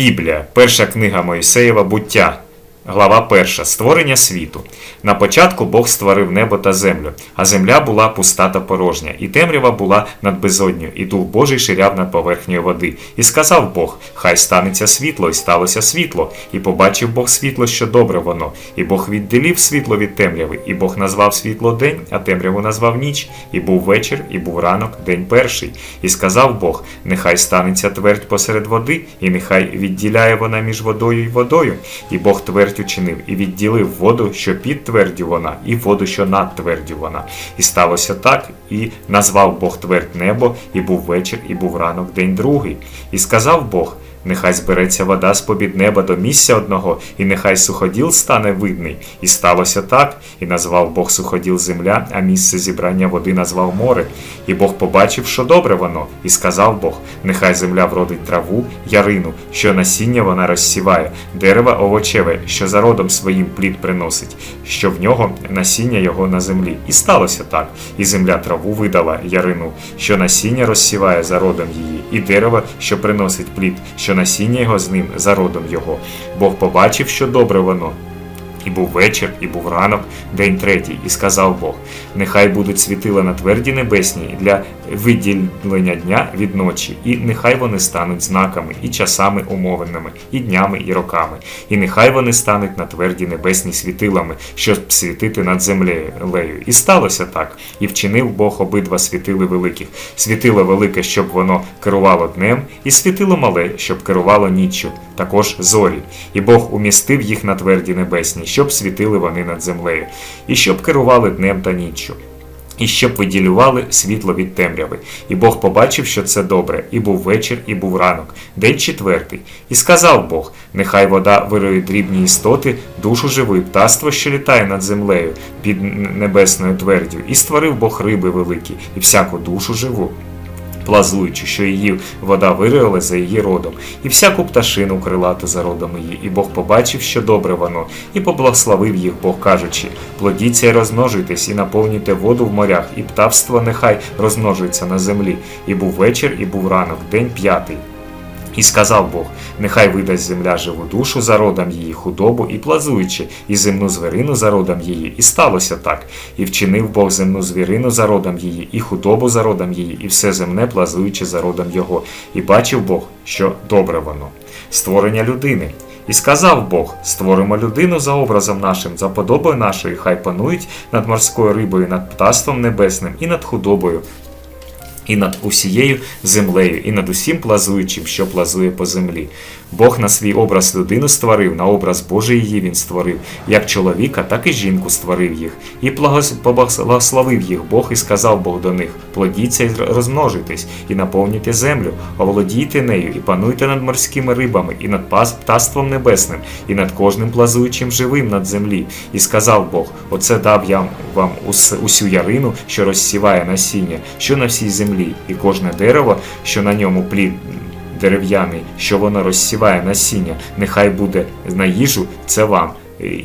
Біблія, перша книга Моїсеєва буття. Глава 1. Створення світу. На початку Бог створив небо та землю, а земля була пуста та порожня, і темрява була над безодню, і дух Божий ширяв над поверхнею води. І сказав Бог: Хай станеться світло, і сталося світло. І побачив Бог світло, що добре воно. І Бог відділив світло від темряви, і Бог назвав світло день, а темряву назвав ніч. І був вечір, і був ранок, день перший. І сказав Бог: Нехай станеться твердь посеред води, і нехай відділяє вона між водою і водою. І Бог твердь учинив, і відділив воду, що під твердю вона, і воду, що над твердю вона. І сталося так, і назвав Бог твердь небо, і був вечір, і був ранок, день другий. І сказав Бог. Нехай збереться вода з побід неба до місця одного, і нехай суходіл стане видний. І сталося так, і назвав Бог суходіл земля, а місце зібрання води назвав море. І Бог побачив, що добре воно, і сказав Бог: нехай земля вродить траву, ярину, що насіння вона розсіває, дерева овочеве, що за родом своїм плід приносить, що в нього насіння його на землі. І сталося так, і земля траву видала ярину, що насіння розсіває за родом її, і дерево, що приносить плід, що насіння його з ним за родом його. Бог побачив, що добре воно. І був вечір, і був ранок, день третій, і сказав Бог: нехай будуть світила на тверді небесній для виділення дня від ночі, і нехай вони стануть знаками і часами умовленими, і днями, і роками, і нехай вони стануть на тверді небесні світилами, щоб світити над землею. І сталося так, і вчинив Бог обидва світили великих: світило велике, щоб воно керувало днем, і світило мале, щоб керувало ніччю, також зорі. І Бог умістив їх на тверді небесні, щоб світили вони над землею, і щоб керували днем та ніччю. І щоб виділювали світло від темряви. І Бог побачив, що це добре, і був вечір, і був ранок, день четвертий. І сказав Бог: нехай вода вирує дрібні істоти, душу живу, і птаство, що літає над землею під небесною твердю, і створив Бог риби великі, і всяку душу живу. Плазуючи, що її вода вирила за її родом, і всяку пташину крилати за родом її, і Бог побачив, що добре воно, і поблагословив їх Бог, кажучи: плодіться і розмножуйтесь, і наповнюйте воду в морях, і птавство нехай розмножується на землі. І був вечір, і був ранок, день п'ятий. І сказав Бог: нехай видасть земля живу душу за родом її, худобу і плазуючи, і земну звірину за родом її. І сталося так. І вчинив Бог земну звірину за родом її, і худобу за родом її, і все земне плазуючи за родом його. І бачив Бог, що добре воно. Створення людини. І сказав Бог: створимо людину за образом нашим, за подобою нашою, хай панують над морською рибою, над птаством небесним і над худобою, і над усією землею, і над усім плазуючим, що плазує по землі. Бог на свій образ людину створив, на образ Божий її він створив, як чоловіка, так і жінку створив їх, і благословив їх Бог, і сказав Бог до них: плодіться і розмножуйтесь, і наповнюйте землю, оволодійте нею, і пануйте над морськими рибами, і над птаством небесним, і над кожним плазуючим живим над землі. І сказав Бог: Оце дав я вам усю ярину, що розсіває насіння, що на всій землі, і кожне дерево, що на ньому плід дерев'яний, що воно розсіває насіння, нехай буде на їжу, це вам.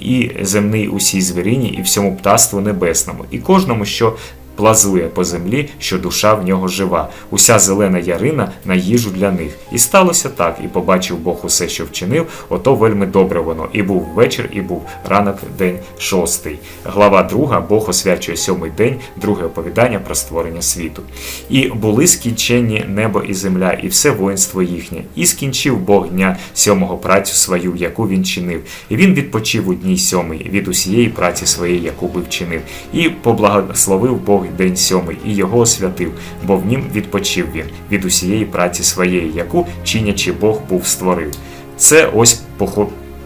І земний усій звіріні, і всьому птаству небесному, і кожному, що плазує по землі, що душа в нього жива, уся зелена ярина на їжу для них. І сталося так, і побачив Бог усе, що вчинив, ото вельми добре воно. І був вечір, і був ранок, день шостий. Глава друга Бог освячує сьомий день, друге оповідання про створення світу. І були скінчені небо і земля, і все воїнство їхнє. І скінчив Бог дня сьомого працю свою, яку він чинив. І він відпочив у дні сьомий від усієї праці своєї, яку би вчинив, і поблагословив Бог день сьомий і його освятив, бо в нім відпочив він від усієї праці своєї, яку чинячи Бог був створив. Це ось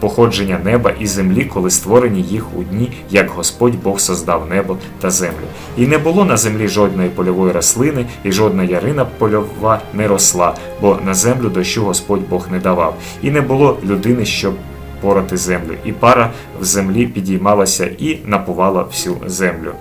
походження неба і землі, коли створені їх у дні, як Господь Бог создав небо та землю. І не було на землі жодної польової рослини, і жодна ярина польова не росла, бо на землю дощу Господь Бог не давав, і не було людини, щоб порати землю, і пара в землі підіймалася і напувала всю землю.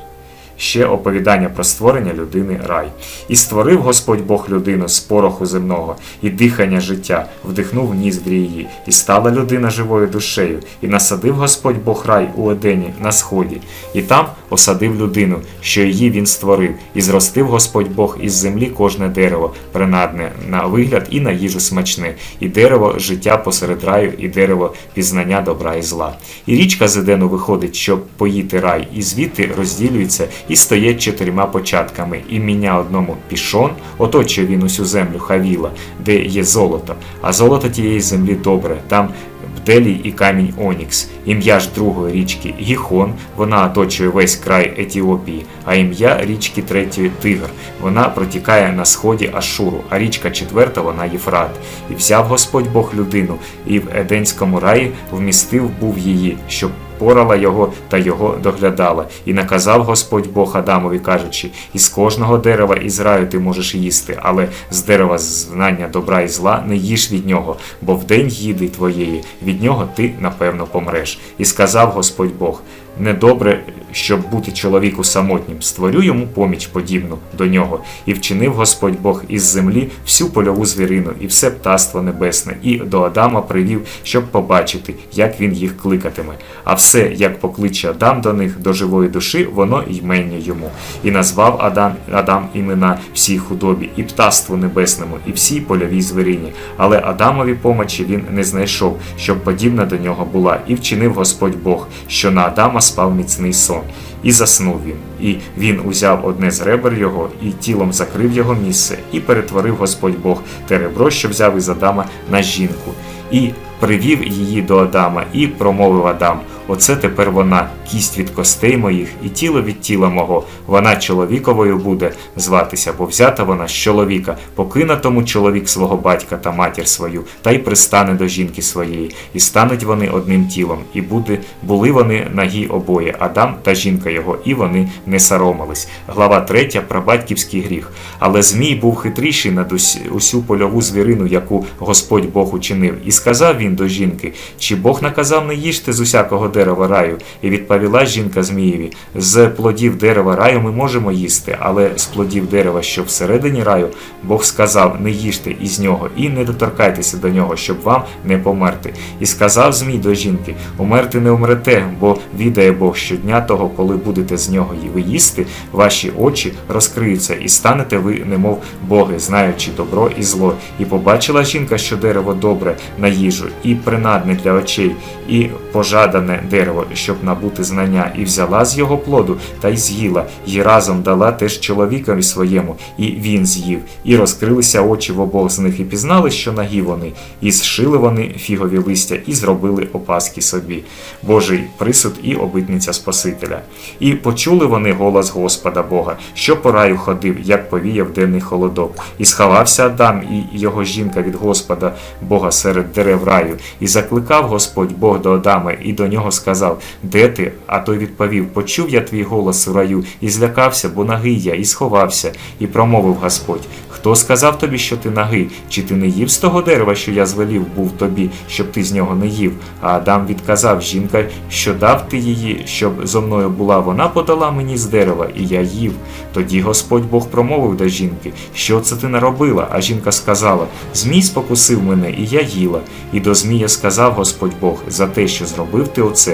Ще оповідання про створення людини рай. І створив Господь Бог людину з пороху земного, і дихання життя, вдихнув ніздрі її, і стала людина живою душею, і насадив Господь Бог рай у Едені на сході, і там осадив людину, що її він створив, і зростив Господь Бог із землі кожне дерево, принадне на вигляд і на їжу смачне, і дерево життя посеред раю, і дерево пізнання добра і зла. І річка з Едену виходить, щоб поїти рай, і звідти розділюється і стоять чотирма початками. Ім'я одному пішон, оточує він усю землю Хавіла, де є золото, а золото тієї землі добре, там бделій і камінь Онікс. Ім'я ж другої річки Гіхон, вона оточує весь край Етіопії, а ім'я річки третьої Тигр. Вона протікає на сході Ашуру, а річка четверта вона Єфрат. І взяв Господь Бог людину, і в Еденському раї вмістив був її, щоб порала його та його доглядала, і наказав Господь Бог Адамові, кажучи: із кожного дерева із раю ти можеш їсти, але з дерева знання добра і зла не їж від нього, бо в день їди твоєї від нього ти напевно помреш. І сказав Господь Бог: недобре, щоб бути чоловіку самотнім, створю йому поміч подібну до нього, і вчинив Господь Бог із землі всю польову звірину і все птаство небесне, і до Адама привів, щоб побачити, як він їх кликатиме. А все, як покличе Адам до них, до живої душі, воно ймення йому. І назвав Адам, Адам імена всій худобі, і птаству небесному, і всій польовій звірині. Але Адамові помочі він не знайшов, щоб подібна до нього була, і вчинив Господь Бог, що на Адама спав міцний сон. І заснув він, і він узяв одне з ребер його, і тілом закрив його місце, і перетворив Господь Бог те ребро, що взяв із Адама на жінку, і привів її до Адама, і промовив Адам: Оце тепер вона, кість від костей моїх, і тіло від тіла мого. Вона чоловіковою буде зватися, бо взята вона з чоловіка, покине тому чоловік свого батька та матір свою, та й пристане до жінки своєї, і стануть вони одним тілом, і буде, були вони нагі обоє, Адам та жінка його, і вони не соромились. Глава 3 про батьківський гріх. Але Змій був хитріший над усю польову звірину, яку Господь Бог учинив, і сказав він до жінки: Чи Бог наказав не їжте з усякого дерева раю? І відповіла жінка Змієві: з плодів дерева раю ми можемо їсти, але з плодів дерева, що всередині раю, Бог сказав: не їжте із нього і не доторкайтеся до нього, щоб вам не померти. І сказав Змій до жінки: Умерти не умрете, бо відає Бог щодня того, коли будете з нього і ви їсти, ваші очі розкриються, і станете ви, немов боги, знаючи добро і зло. І побачила жінка, що дерево добре на їжу, і принадне для очей, і пожадане дерево, щоб набути знання, і взяла з його плоду та й з'їла, і разом дала теж чоловікові своєму, і він з'їв, і розкрилися очі в обох з них, і пізнали, що нагі вони, і зшили вони фігові листя, і зробили опаски собі. Божий присуд і обітниця Спасителя. І почули вони голос Господа Бога, що по раю ходив, як повіяв денний холодок, і сховався Адам і його жінка від Господа Бога серед дерев раю, і закликав Господь Бог до Адама, і до нього сказав: Де ти? А той відповів: Почув я твій голос у раю, і злякався, бо нагий я, і сховався, і промовив Господь. Хто сказав тобі, що ти нагий? Чи ти не їв з того дерева, що я звелів був тобі, щоб ти з нього не їв? А Адам відказав жінка, що дав ти її, щоб зо мною була, вона подала мені з дерева, і я їв. Тоді Господь Бог промовив до жінки, що це ти наробила? А жінка сказала: Змій спокусив мене, і я їла. І до Змія сказав Господь Бог за те, що зробив ти оце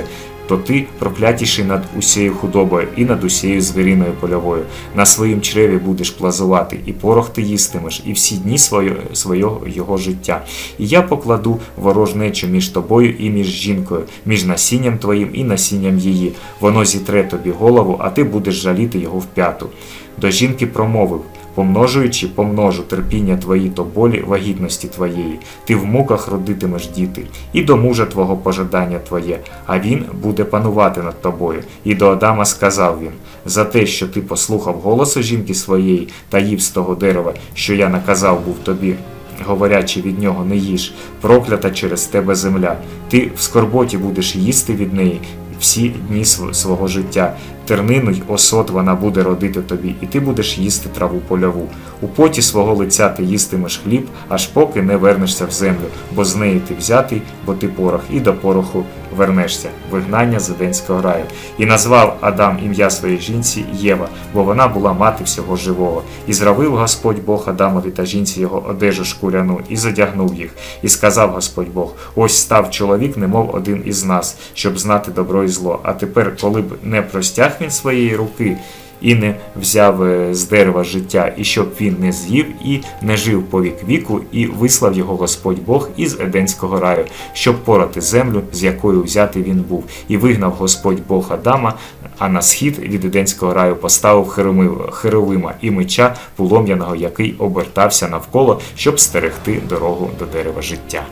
то ти проклятіший над усією худобою і над усією звіриною польовою. На своїм чреві будеш плазувати, і порох ти їстимеш, і всі дні своє, свого його життя. І я покладу ворожнечу між тобою і між жінкою, між насінням твоїм і насінням її. Воно зітре тобі голову, а ти будеш жаліти його в п'яту. До жінки промовив. Помножуючи, помножу терпіння твої то болі вагітності твоєї, ти в муках родитимеш діти, і до мужа твого пожадання твоє, а він буде панувати над тобою. І до Адама сказав він: за те, що ти послухав голосу жінки своєї та їв з того дерева, що я наказав був тобі. Говорячи від нього не їж, проклята через тебе земля. Ти в скорботі будеш їсти від неї всі дні св- свого життя. Тернину й осот вона буде родити тобі, і ти будеш їсти траву польову. У поті свого лиця ти їстимеш хліб, аж поки не вернешся в землю, бо з неї ти взятий, бо ти порох, і до пороху вернешся, вигнання з Еденського раю. І назвав Адам ім'я своїй жінці Єва, бо вона була мати всього живого. І зробив Господь Бог Адамові та жінці його одежу шкуряну, і задягнув їх. І сказав Господь Бог: Ось став чоловік, немов один із нас, щоб знати добро і зло. А тепер, коли б не простяг він своєї руки, і не взяв е, з дерева життя, і щоб він не з'їв і не жив по вік віку, і вислав його Господь Бог із Еденського раю, щоб порати землю, з якою взятий він був, і вигнав Господь Бог Адама, а на схід від Еденського раю поставив Херовима і меча полум'яного, який обертався навколо, щоб стерегти дорогу до дерева життя.